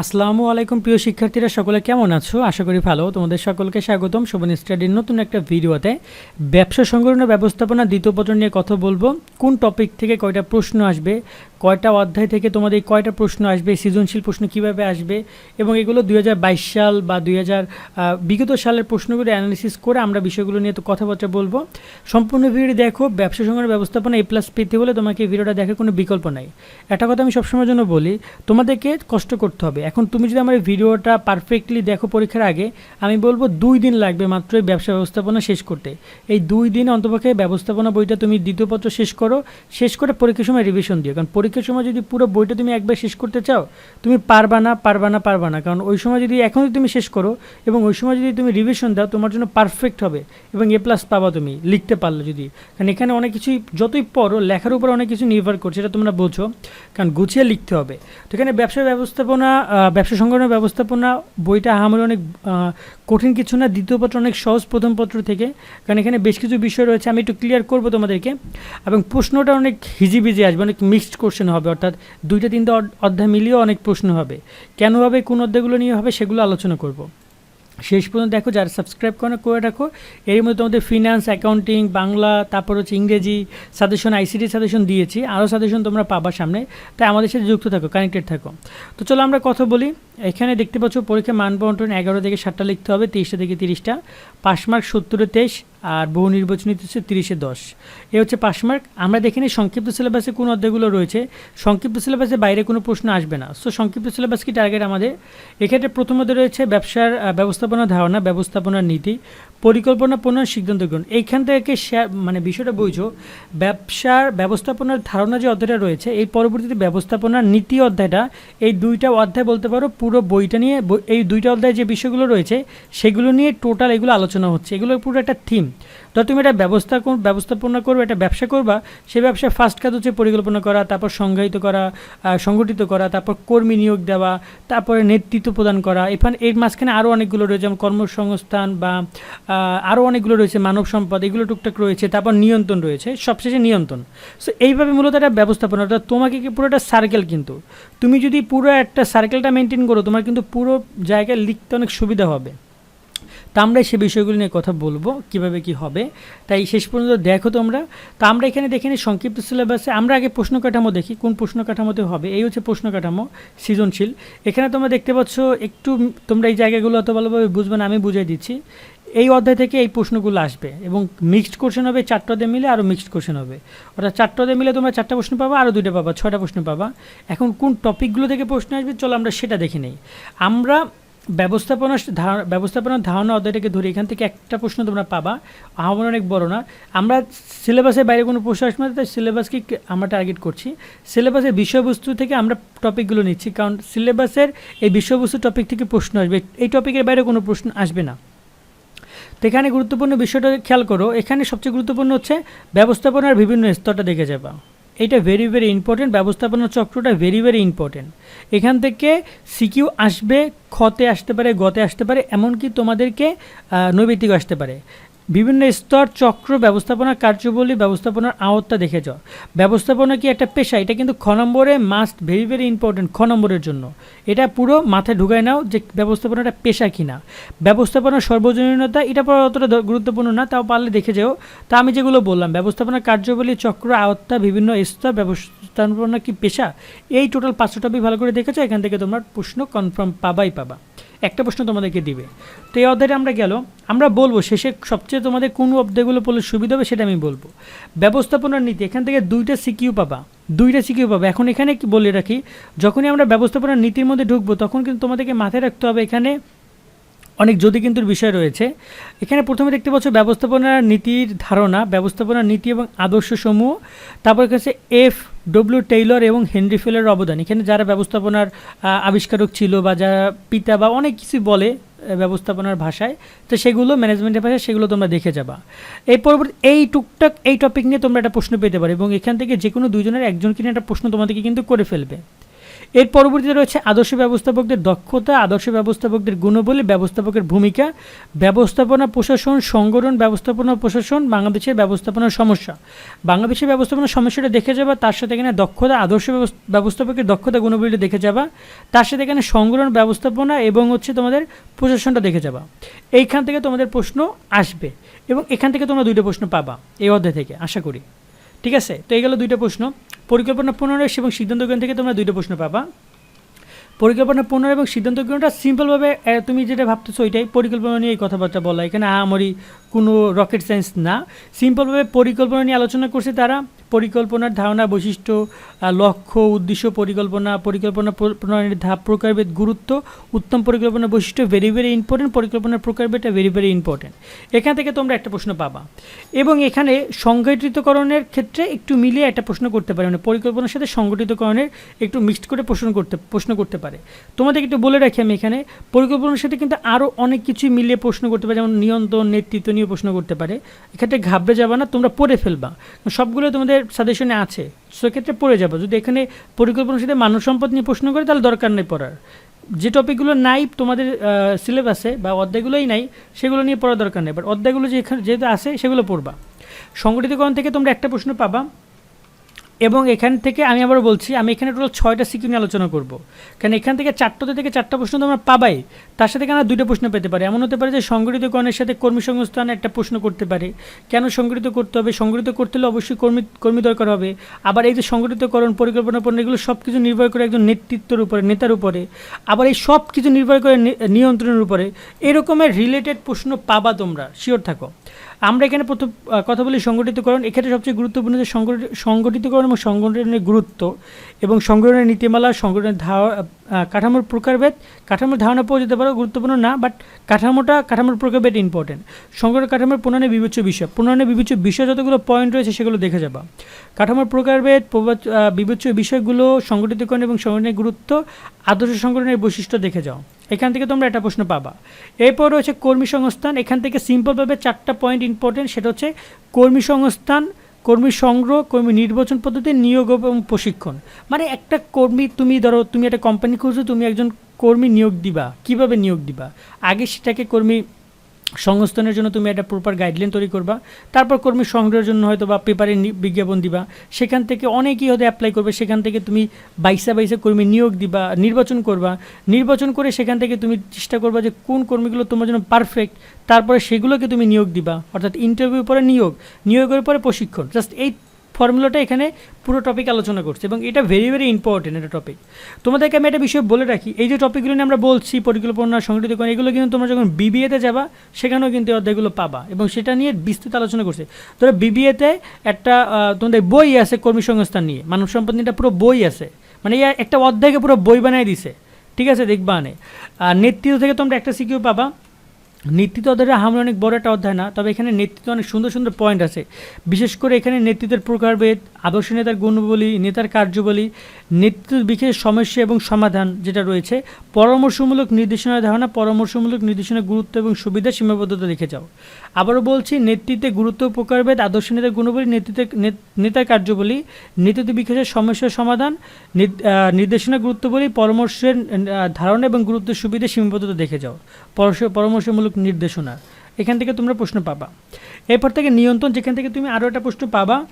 আসসালামু আলাইকুম, প্রিয় শিক্ষার্থীরা, সকলে কেমন আছো? আশা করি ভালো। তোমাদের সকলকে স্বাগতম। শোভন স্টাডির নতুন একটা ভিডিওতে ব্যবসা সংগঠন ব্যবস্থাপনা দ্বিতীয় পত্র নিয়ে কথা বলব। কোন টপিক থেকে কয়টা প্রশ্ন আসবে? কয়টা অধ্যায় থেকে তোমাদের এই কয়টা প্রশ্ন আসবে, সৃজনশীল প্রশ্ন কীভাবে আসবে এবং এগুলো দুই হাজার বাইশ সাল বা দুই হাজার বিগত সালের প্রশ্নগুলো অ্যানালিসিস করে আমরা বিষয়গুলো নিয়ে তো কথাবার্তা বলব। সম্পূর্ণ ভিডিও দেখো, ব্যবসা সংগঠন ব্যবস্থাপনা এ প্লাস পেতে হলে তোমাকে ভিডিওটা দেখার কোনো বিকল্প নাই। একটা কথা আমি সবসময়ের জন্য বলি, তোমাদেরকে কষ্ট করতে হবে। এখন তুমি যদি আমার ভিডিওটা পারফেক্টলি দেখো পরীক্ষার আগে, আমি বলব দুই দিন লাগবে মাত্র এই ব্যবসা ব্যবস্থাপনা শেষ করতে। এই দুই দিন অন্তপক্ষে ব্যবস্থাপনা বইটা তুমি দ্বিতীয় পত্র শেষ করো, শেষ করে পরীক্ষার সময় রিভিশন দিও। কারণ পরীক্ষার সময় যদি পুরো বইটা তুমি একবার শেষ করতে চাও, তুমি পারবা না পারবা না পারবা না। কারণ ওই সময় যদি এখন তুমি শেষ করো এবং ওই সময় যদি তুমি রিভিশন দাও, তোমার জন্য পারফেক্ট হবে এবং এ প্লাস পাবা তুমি, লিখতে পারলে যদি। কারণ এখানে অনেক কিছুই, যতই পড়ো, লেখার উপর অনেক কিছু নির্ভর করছে, এটা তোমরা বোঝো। কারণ গুছিয়ে লিখতে হবে। তো এখানে ব্যবসা ব্যবস্থাপনা ব্যবসা সংগঠনের ব্যবস্থাপনা, বইটা আমার অনেক কঠিন কিছু না, দ্বিতীয় পত্র অনেক সহজ প্রথম পত্র থেকে, কারণ এখানে বেশ কিছু বিষয় রয়েছে, আমি একটু ক্লিয়ার করব তোমাদেরকে। এবং প্রশ্নটা অনেক হিজিবিজি আসবে, অনেক মিক্সড কোশ্চেন হবে, অর্থাৎ দুইটা তিনটা অধ্যায় মিলিয়েও অনেক প্রশ্ন হবে। কেন হবে, কোন অধ্যায়গুলো নিয়ে হবে, সেগুলো আলোচনা করব। শেষ পর্যন্ত দেখো, যারা সাবস্ক্রাইব করে করে রাখো। এর মধ্যে তোমাদের ফিনান্স অ্যাকাউন্টিং বাংলা, তারপর হচ্ছে ইংরেজি সাজেশন আইসিটি সাজেশন দিয়েছি, আরও সাজেশন তোমরা পাবা সামনে। তাই আমাদের সাথে যুক্ত থাকো কানেক্টেড থাকো। তো চলো আমরা কথা বলি। এখানে দেখতে পাচ্ছ পরীক্ষা মান বন্টন এগারো থেকে সাতটা লিখতে হবে, তেইশটা থেকে তিরিশটা। পাস মার্ক সত্তরে তেইশ আর বহু নির্বাচনী হচ্ছে তিরিশে দশ। এ হচ্ছে পাস মার্ক। আমরা দেখিনি সংক্ষিপ্ত সিলেবাসে কোন অধ্যায়গুলো রয়েছে। সংক্ষিপ্ত সিলেবাসে বাইরে কোনো প্রশ্ন আসবে না। সো সংক্ষিপ্ত সিলেবাস কি টার্গেট আমাদের? এক্ষেত্রে প্রথমত রয়েছে ব্যবসার ব্যবস্থাপনা ধারণা, ব্যবস্থাপনার নীতি। পরিকল্পনা প্রণয়ন সিদ্ধান্ত গ্রহণ। এইখান থেকে মানে বিষয়টা বুঝো, ব্যবসার ব্যবস্থাপনার ধারণা যে অধ্যায়টা রয়েছে, এই পরবর্তীতে ব্যবস্থাপনার নীতি অধ্যায়টা, এই দুইটা অধ্যায় বলতে পারো, পুরো বইটা নিয়ে এই দুইটা অধ্যায় যে বিষয়গুলো রয়েছে, সেগুলো নিয়ে টোটাল এগুলো আলোচনা হচ্ছে। এগুলো পুরো একটা থিম তো তুমি এটা ব্যবস্থা ব্যবস্থাপনা করবে, এটা ব্যবসা করবা সেই ব্যবসার ফার্স্ট কাজ হচ্ছে পরিকল্পনা করা, তারপর সংজ্ঞায়িত করা সংগঠিত করা, তারপর কর্মী নিয়োগ দেওয়া, তারপরে নেতৃত্ব প্রদান করা। এখানে এর মাঝখানে আরও অনেকগুলো রয়েছে, যেমন কর্মসংস্থান বা আরও অনেকগুলো রয়েছে, মানব সম্পদ, এগুলো টুকটাক রয়েছে, তারপর নিয়ন্ত্রণ রয়েছে, সবশেষে নিয়ন্ত্রণ। সো এইভাবে মূলত একটা ব্যবস্থাপনা, অর্থাৎ তোমাকে কি পুরো একটা সার্কেল কিন্তু। তুমি যদি পুরো একটা সার্কেলটা মেনটেন করো, তোমার কিন্তু পুরো জায়গায় লিখতে অনেক সুবিধা হবে। তা আমরা সে বিষয়গুলো নিয়ে কথা বলব, কীভাবে কি হবে। তাই শেষ পর্যন্ত দেখো তোমরা। তা আমরা এখানে দেখে নিই সংক্ষিপ্ত সিলেবাসে আমরা আগে প্রশ্ন কাঠামো দেখি, কোন প্রশ্ন কাঠামোতে হবে। এই হচ্ছে প্রশ্ন কাঠামো, সৃজনশীল। এখানে তোমরা দেখতে পাচ্ছ, একটু তোমরা এই জায়গাগুলো অত ভালোভাবে বুঝবে না, আমি বুঝিয়ে দিচ্ছি। এই অধ্যায় থেকে এই প্রশ্নগুলো আসবে এবং মিক্সড কোশ্চেন হবে চারটা মিলে আরও মিক্সড কোশ্চেন হবে। অর্থাৎ চারটা মিলে তোমরা চারটা প্রশ্ন পাবা আরও দুইটা পাবা, ছয়টা প্রশ্ন পাবা। এখন কোন টপিকগুলো থেকে প্রশ্ন আসবে, চলো আমরা সেটা দেখে নেই। আমরা ব্যবস্থাপনা ব্যবস্থাপনার ধারণা অধ্যায়টাকে ধরে এখান থেকে একটা প্রশ্ন তোমরা পাবা। আহ্বান অনেক বড় না। আমরা সিলেবাসের বাইরে কোনো প্রশ্ন আসবে না, তাই সিলেবাসকে আমরা টার্গেট করছি। সিলেবাসের বিষয়বস্তু থেকে আমরা টপিকগুলো নিচ্ছি, কারণ সিলেবাসের এই বিষয়বস্তু টপিক থেকে প্রশ্ন আসবে। এই টপিকের বাইরে কোনো প্রশ্ন আসবে না। তো এখানে গুরুত্বপূর্ণ বিষয়টা খেয়াল করো। এখানে সবচেয়ে গুরুত্বপূর্ণ হচ্ছে ব্যবস্থাপনার বিভিন্ন স্তরটা দেখে যাবা। এটা ভেরি ভেরি ইম্পর্টেন্ট ব্যবস্থাপনা চক্রটা ভেরি ভেরি ইম্পর্টেন্ট এখান থেকে সিকিউ আসবে ক্ষতে আসতে পারে গতে আসতে পারে, এমনকি তোমাদেরকে নৈবিত্তিক আসতে পারে। বিভিন্ন স্তর চক্র ব্যবস্থাপনা কার্যবলী ব্যবস্থাপনার আওতা দেখে যাও ব্যবস্থাপনা কি একটা পেশা? এটা কিন্তু খ নম্বরে মাস্ট ভেরি ভেরি ইম্পর্টেন্ট খ নম্বরের জন্য। এটা পুরো মাথায় ঢুকায় নাও যে ব্যবস্থাপনাটা পেশা কিনা। ব্যবস্থাপনার সর্বজনীনতা, এটা পর অতটা গুরুত্বপূর্ণ না, তাও পারলে দেখে যাও। তা আমি যেগুলো বললাম, ব্যবস্থাপনা কার্যবলী, চক্র, আওতা, বিভিন্ন স্তর, ব্যবস্থাপনা কি পেশা? এই টোটাল পাঁচশো টপিক ভালো করে দেখেছ, এখান থেকে তোমার প্রশ্ন কনফার্ম পাবাই পাবা। একটা প্রশ্ন তোমাদেরকে দিবে। তো এই অধ্যায়টা আমরা গেল, আমরা বলব শেষে সবচেয়ে তোমাদের কোন অধ্যায়গুলো পড়লে সুবিধা হবে সেটা আমি বলব। ব্যবস্থাপনার নীতি, এখান থেকে দুইটা সিকিউ পাবা, দুইটা সিকিউ পাবা। এখন এখানে কি বলে রাখি, যখনই আমরা ব্যবস্থাপনার নীতির মধ্যে ঢুকবো, তখন কিন্তু তোমাদেরকে মাথায় রাখতে হবে এখানে অনেক যদি কিন্তু বিষয় রয়েছে। এখানে প্রথমে দেখতে পাচ্ছ ব্যবস্থাপনার নীতির ধারণা ব্যবস্থাপনার নীতি এবং আদর্শসমূহ, তারপর কাছে এফ ডব্লিউ টেইলর এবং হেনরি ফেলের অবদান। এখানে যারা ব্যবস্থাপনার আবিষ্কারক ছিল বা যারা পিতা বা অনেক কিছু বলে ব্যবস্থাপনার ভাষায়, তো সেগুলো, ম্যানেজমেন্টের ভাষায়, সেগুলো তোমরা দেখে যাবা। এই পরবর্তী, এই টুকটাক, এই টপিক নিয়ে তোমরা একটা প্রশ্ন পেতে পারো এবং এখান থেকে যে কোনো দুজনের একজনকে নিয়ে একটা প্রশ্ন তোমাদেরকে কিন্তু করে ফেলবে। এর পরবর্তীতে রয়েছে আদর্শ ব্যবস্থাপকদের দক্ষতা, আদর্শ ব্যবস্থাপকদের গুণবলী, ব্যবস্থাপকের ভূমিকা, ব্যবস্থাপনা প্রশাসন, সংগঠন, ব্যবস্থাপনা প্রশাসন, বাংলাদেশের ব্যবস্থাপনার সমস্যা। বাংলাদেশের ব্যবস্থাপনার সমস্যাটা দেখে যাবা, তার সাথে এখানে দক্ষতা, আদর্শ ব্যবস্থাপকের দক্ষতা গুণবলীটা দেখে যাবা। তার সাথে এখানে সংগঠন, ব্যবস্থাপনা এবং হচ্ছে তোমাদের প্রশাসনটা দেখে যাবা। এইখান থেকে তোমাদের প্রশ্ন আসবে এবং এখান থেকে তোমরা দুইটা প্রশ্ন পাবা এই অধ্যায় থেকে, আশা করি। ঠিক আছে? তো এই গেল দুইটা প্রশ্ন। পরিকল্পনা পুনরায় এবং সিদ্ধান্ত জ্ঞান থেকে তোমরা দুইটা প্রশ্ন পাবা। পরিকল্পনা পুনরায় এবং সিদ্ধান্ত গ্রহণটা সিম্পলভাবে তুমি যেটা ভাবতেছো ওইটাই পরিকল্পনা নিয়ে এই কথাবার্তা বলা। এখানে আমারই কোনো রকেট সায়েন্স না। সিম্পলভাবে পরিকল্পনা নিয়ে আলোচনা করছে তারা। পরিকল্পনার ধারণা, বৈশিষ্ট্য লক্ষ্য, উদ্দেশ্য পরিকল্পনা পরিকল্পনা প্রণয়নের ধাপ, প্রকারভেদ, গুরুত্ব, উত্তম পরিকল্পনা বৈশিষ্ট্য ভেরি ভেরি ইম্পর্টেন্ট পরিকল্পনার প্রকারভেদটা ভেরি ভেরি ইম্পর্টেন্ট এখান থেকে তোমরা একটা প্রশ্ন পাবা। এবং এখানে সংগঠিতকরণের ক্ষেত্রে একটু মিলিয়ে একটা প্রশ্ন করতে পারে। মানে পরিকল্পনার সাথে সংগঠিতকরণের একটু মিক্সড করে প্রশ্ন করতে প্রশ্ন করতে পারে। তোমাদেরকে একটু বলে রাখি আমি এখানে, পরিকল্পনার সাথে কিন্তু আরও অনেক কিছু মিলিয়ে প্রশ্ন করতে পারে, যেমন নিয়ন্ত্রণ, নেতৃত্ব নিয়ে প্রশ্ন করতে পারে। এক্ষেত্রে ঘাবড়ে যাবে না, তোমরা পড়ে ফেলবা। সবগুলো তোমাদের সাজেশনে আছে সেক্ষেত্রে পড়ে যাব। যদি এখানে পরিকল্পনার সাথে মানব সম্পদ নিয়ে প্রশ্ন করে, তাহলে দরকার নেই পড়ার। যে টপিকগুলো নাই, তোমাদের সিলেবাসে বা অধ্যায়গুলোই নাই, সেগুলো নিয়ে পড়ার দরকার নেই। বাট অধ্যায়গুলো যে এখানে যেহেতু আছে, সেগুলো পড়বা। সংগঠিতকরণ থেকে তোমরা একটা প্রশ্ন পাবা এবং এখান থেকে আমি আবার বলছি, আমি এখানে টোটাল ছয়টা সিকিউ নিয়ে আলোচনা করব। কারণ এখান থেকে চারটাতে থেকে চারটা প্রশ্ন তোমরা পাবাই, তার সাথে কেন দুইটা প্রশ্ন পেতে পারে? এমন হতে পারে যে সংগঠিতকরণের সাথে কর্মী সংস্থান একটা প্রশ্ন করতে পারে। কেন সংগঠিত করতে হবে? সংগঠিত করতে হলে অবশ্যই কর্মী কর্মী দরকার হবে। আবার এই যে সংগঠিতকরণ, পরিকল্পনা পণ্য, এগুলো সব কিছু নির্ভর করে একজন নেতৃত্বের উপরে, নেতার উপরে। আবার এই সব কিছু নির্ভর করে নিয়ন্ত্রণের উপরে। এরকমের রিলেটেড প্রশ্ন পাবা তোমরা শিওর থাকো। আমরা এখানে প্রথম কথা বলি সংগঠিতকরণ। এক্ষেত্রে সবচেয়ে গুরুত্বপূর্ণ যে সংগঠিত, সংগঠিতকরণ এবং সংগঠনের গুরুত্ব এবং সংগঠনের নীতিমালা, সংগঠনের ধারা কাঠামোর প্রকারভেদ কাঠামোর ধারণা পাওয়া যেতে পারে, গুরুত্বপূর্ণ না বাট কাঠামোটা, কাঠামোর প্রকারভেদ ইম্পর্টেন্ট সংগঠন কাঠামোর প্রণয়নে বিবেচ্য বিষয়, প্রণয়নে বিবেচ্য বিষয় যতগুলো পয়েন্ট রয়েছে সেগুলো দেখে যাবা। কাঠামোর প্রকারভেদ বিবেচ্য বিষয়গুলো সংগঠিতকরণ এবং সংগঠনের গুরুত্ব, আদর্শ সংগঠনের বৈশিষ্ট্য দেখে যাও। এখান থেকে তোমরা একটা প্রশ্ন পাবা। এরপর রয়েছে কর্মী সংস্থান, এখান থেকে সিম্পলভাবে চারটা পয়েন্ট ইম্পর্টেন্ট সেটা হচ্ছে কর্মী সংস্থান কর্মী সংগ্রহ, কর্মী নির্বাচন পদ্ধতি, নিয়োগ এবং প্রশিক্ষণ। মানে একটা কর্মী তুমি ধরো, তুমি একটা কোম্পানি খুঁজছো, তুমি একজন কর্মী নিয়োগ দিবা। কীভাবে নিয়োগ দিবা? আগে সেটাকে কর্মী সংস্থানের জন্য তুমি একটা প্রপার গাইডলাইন তৈরি করবা। তারপর কর্মী সংগ্রহের জন্য হয়তো বা পেপারে বিজ্ঞাপন দিবা। সেখান থেকে অনেকেই হয়তো অ্যাপ্লাই করবে। সেখান থেকে তুমি বাইসা বাইসা কর্মী নিয়োগ দিবা, নির্বাচন করবা। নির্বাচন করে সেখান থেকে তুমি চেষ্টা করবা যে কোন কর্মীগুলো তোমার জন্য পারফেক্ট তারপরে সেগুলোকে তুমি নিয়োগ দিবা। অর্থাৎ ইন্টারভিউ পরে নিয়োগ। নিয়োগের পরে প্রশিক্ষণ। জাস্ট এই ফর্মুলাটা এখানে পুরো টপিক আলোচনা করছে এবং এটা ভেরি ভেরি ইম্পর্টেন্ট একটা টপিক তোমাদেরকে আমি একটা বিষয় বলে রাখি, এই যে টপিকগুলো নিয়ে আমরা বলছি, পরিকল্পনা, সংগঠিত করা, এগুলো কিন্তু তোমরা যখন বিবিএতে যাবা, সেখানেও কিন্তু এই অধ্যায়গুলো পাবা এবং সেটা নিয়ে বিস্তৃত আলোচনা করছে। ধরো বিবিএতে একটা তোমাদের বই আছে কর্মী সংস্থান নিয়ে, মানব সম্পদ নিয়ে পুরো বই আছে। মানে একটা অধ্যায়কে পুরো বই বানাই দিছে। ঠিক আছে, দেখবা আনে। আর নেতৃত্ব থেকে তোমরা একটা সিকিউ পাবা। নেতৃত্ব অধ্যায়টা হামলা অনেক বড় একটা অধ্যায় না, তবে এখানে নেতৃত্ব অনেক সুন্দর সুন্দর পয়েন্ট আছে। বিশেষ করে এখানে নেতৃত্বের প্রকারভেদ আদর্শ নেতার গুণবলী, নেতার কার্যবলী নেতৃত্ব বিশেষ সমস্যা এবং সমাধান যেটা রয়েছে, পরামর্শমূলক নির্দেশনার ধারণা, পরামর্শমূলক নির্দেশনার গুরুত্ব এবং সুবিধা সীমাবদ্ধতা দেখে যাও। আবারও বলছি, নেতৃত্বে গুরুত্ব প্রকারভেদ আদর্শ নেতার গুণবলী নেতৃত্বের নেত- নেতার কার্যবলী নেতৃত্ব বিকাশের সমস্যার সমাধান নির্দেশনা গুরুত্ববলী, পরামর্শের ধারণা এবং গুরুত্বের সুবিধা সীমাবদ্ধতা দেখে যাও। পরামর্শ- পরামর্শমূলক নির্দেশনা। এখান থেকে তোমরা প্রশ্ন পাবা। এরপর থেকে নিয়ন্ত্রণ, যেখান থেকে তুমি আরও একটা প্রশ্ন পাবা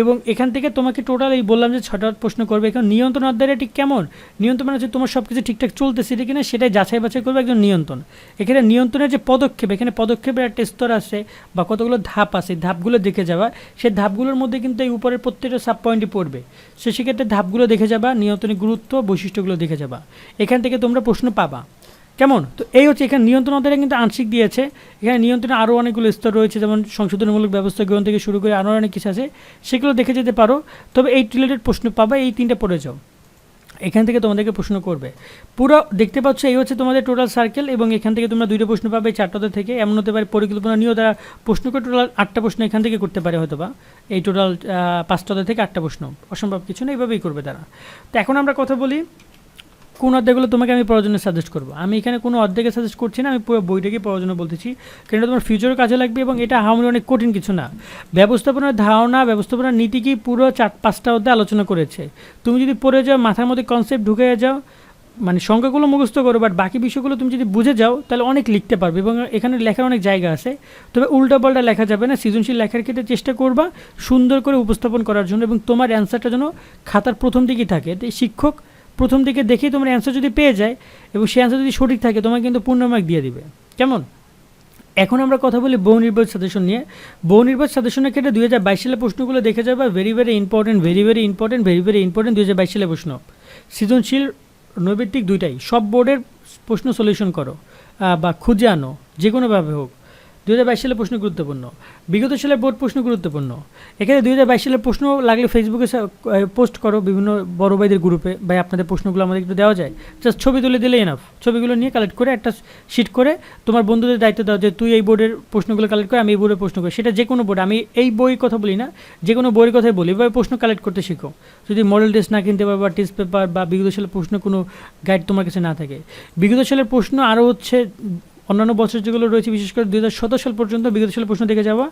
এবং এখান থেকে তোমাকে টোটাল এই বললাম যে ছটা প্রশ্ন করবে। এখন নিয়ন্ত্রণ অধ্যায়টা ঠিক কেমন? নিয়ন্ত্রণ মানে হচ্ছে তোমার সব কিছু ঠিকঠাক চলতেছে কিনা, সেটাই যাচাই বাছাই করবে একজন নিয়ন্ত্রণ। এখানে নিয়ন্ত্রণের যে পদক্ষেপ, এখানে পদক্ষেপের একটা স্তর আছে বা কতগুলো ধাপ আছে ধাপগুলো দেখে যাবা। সেই ধাপগুলোর মধ্যে কিন্তু এই উপরের প্রত্যেকটা সাব পয়েন্টই পড়বে। সে সেক্ষেত্রে ধাপগুলো দেখে যাবা, নিয়ন্ত্রণের গুরুত্ব, বৈশিষ্ট্যগুলো দেখে যাবা। এখান থেকে তোমরা প্রশ্ন পাবা। কেমন? তো এই হচ্ছে এখানে নিয়ন্ত্রণ অধ্যায়টা কিন্তু আংশিক দিয়েছে। এখানে নিয়ন্ত্রণে আরও অনেকগুলো স্তর রয়েছে, যেমন সংশোধনমূলক ব্যবস্থা গ্রহণ থেকে শুরু করে আরও অনেক কিছু আছে। সেগুলো দেখে যেতে পারো। তবে এই রিলেটেড প্রশ্ন পাবা, এই তিনটা পড়ে যাও। এখান থেকে তোমাদেরকে প্রশ্ন করবে। পুরো দেখতে পাচ্ছ, এই হচ্ছে তোমাদের টোটাল সার্কেল এবং এখান থেকে তোমরা দুইটা প্রশ্ন পাবে চারটাতে থেকে। এমন হতে পারে পরিকল্পনা নিয়েও তারা প্রশ্ন করে টোটাল আটটা প্রশ্ন এখান থেকে করতে পারে হয়তো বা এই টোটাল পাঁচটাতে থেকে আটটা প্রশ্ন। অসম্ভব কিছু না, এইভাবেই করবে তারা। তো এখন আমরা কথা বলি কোন অধ্যায়গুলো তোমাকে আমি পড়ার জন্য সাজেস্ট করব। আমি এখানে কোনো অধ্যায়কে সাজেস্ট করছি না, আমি পুরো বইটাকে পড়ার জন্য বলতেছি। কারণ এটা তোমার ফিউচারও কাজে লাগবে এবং এটা হামলে অনেক কঠিন কিছু না। ব্যবস্থাপনার ধারণা, ব্যবস্থাপনার নীতি কি পুরো চার পাঁচটা অধ্যায় আলোচনা করেছে। তুমি যদি পড়ে যাও, মাথার মধ্যে কনসেপ্ট ঢুকে যাও মানে সংখ্যাগুলো মুখস্থ করো বাট বাকি বিষয়গুলো তুমি যদি বুঝে যাও, তাহলে অনেক লিখতে পারবে এবং এখানে লেখার অনেক জায়গা আছে। তবে উল্টাপাল্টা লেখা যাবে না, সৃজনশীল লেখার ক্ষেত্রে চেষ্টা করবা সুন্দর করে উপস্থাপন করার জন্য এবং তোমার অ্যান্সারটা যেন খাতার প্রথম দিকেই থাকে। শিক্ষক প্রথম দিকে দেখেই তোমার অ্যান্সার যদি পেয়ে যায় এবং সেই অ্যান্সার যদি সঠিক থাকে, তোমাকে কিন্তু পূর্ণ মার্ক দিয়ে দিবে। কেমন? এখন আমরা কথা বলি বহু নির্বাচন সাজেশন নিয়ে। বহু নির্বাচন সাজেশনের ক্ষেত্রে দুই হাজার বাইশ সালে প্রশ্নগুলো দেখে যাবে very very important very very important very very important দুই হাজার বাইশ সালে প্রশ্ন। সৃজনশীল নৈবেত্তিক দুইটাই। সব বোর্ডের প্রশ্ন সলিউশন করো বা খুঁজে আনো যে কোনোভাবে হোক। দু হাজার বাইশ সালের প্রশ্ন গুরুত্বপূর্ণ। বিগত সালের বোর্ড প্রশ্ন গুরুত্বপূর্ণ। এখানে দুই হাজার বাইশ সালের প্রশ্ন লাগলে ফেসবুকে পোস্ট করো বিভিন্ন বড় ভাইদের গ্রুপে ভাই, আপনাদের প্রশ্নগুলো আমাদের একটু দেওয়া যায়। জাস্ট ছবি তুলে দিলে এনাফ ছবিগুলো নিয়ে কালেক্ট করে একটা শিট করে তোমার বন্ধুদের দায়িত্ব দাও যে তুই এই বোর্ডের প্রশ্নগুলো কালেক্ট করে, আমি এই বোর্ডের প্রশ্ন করি। সেটা যে কোনো বোর্ড আমি এই বইয়ের কথা বলি না যে কোনো বইয়ের কথাই বলি। এভাবে প্রশ্ন কালেক্ট করতে শিখো। যদি মডেল টেস্ট না কিনতে পারো বা টেস্ট পেপার বা বিগত সালের প্রশ্ন কোনো গাইড তোমার কাছে না থাকে। বিগত সালের প্রশ্ন আরও হচ্ছে অন্যান্য বছর যেগুলো রয়েছে, বিশেষ করে দুই হাজার সতেরো সাল পর্যন্ত বিগত সাল প্রশ্ন দেখে যাওয়া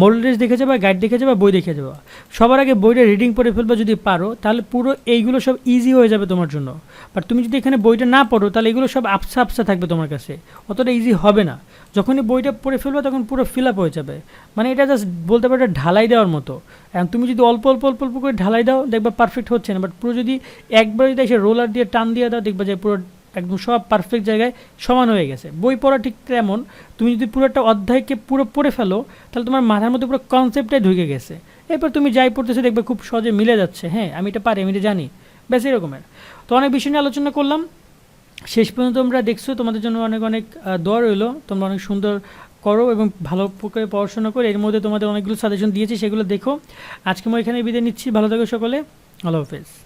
মডেল টেস্ট দেখে যাওয়া গাইড দেখে যাওয়া, বই দেখে যাওয়া। সবার আগে বইটা রিডিং পড়ে ফেলবা যদি পারো, তাহলে পুরো এইগুলো সব ইজি হয়ে যাবে তোমার জন্য। বাট তুমি যদি এখানে বইটা না পড়ো, তাহলে এগুলো সব আপসা আপসা থাকবে তোমার কাছে। অতটা ইজি হবে না। যখনই বইটা পড়ে ফেলবে, তখন পুরো ফিল আপ হয়ে যাবে। মানে এটা জাস্ট বলতে পারো, এটা ঢালাই দেওয়ার মতো। এখন তুমি যদি অল্প অল্প অল্প অল্প করে ঢালাই দাও, দেখবা পারফেক্ট হচ্ছে না। বাট পুরো যদি একবার যদি এসে রোলার দিয়ে টান দিয়ে দাও, দেখবা যে পুরো একদম সব পারফেক্ট জায়গায় সমান হয়ে গেছে। বই পড়া ঠিক তেমন, তুমি যদি পুরো একটা অধ্যায়কে পুরো পড়ে ফেলো, তাহলে তোমার মাথার মধ্যে পুরো কনসেপ্টটাই ঢুকে গেছে। এরপর তুমি যাই পড়তেছো দেখবে খুব সহজে মিলে যাচ্ছে হ্যাঁ আমি এটা পারি, আমি এটা জানি। ব্যাস, এরকমের। তো অনেক বিষয় নিয়ে আলোচনা করলাম। শেষ পর্যন্ত তোমরা দেখছ, তোমাদের জন্য অনেক অনেক দোয়া রইল। তোমরা অনেক সুন্দর করো এবং ভালো করে পড়াশোনা করো। এর মধ্যে তোমাদের অনেকগুলো সাজেশন দিয়েছি, সেগুলো দেখো। আজকে আমি এখানে বিদায় নিচ্ছি। ভালো থাকো সকলে। আল্লাহ হাফেজ।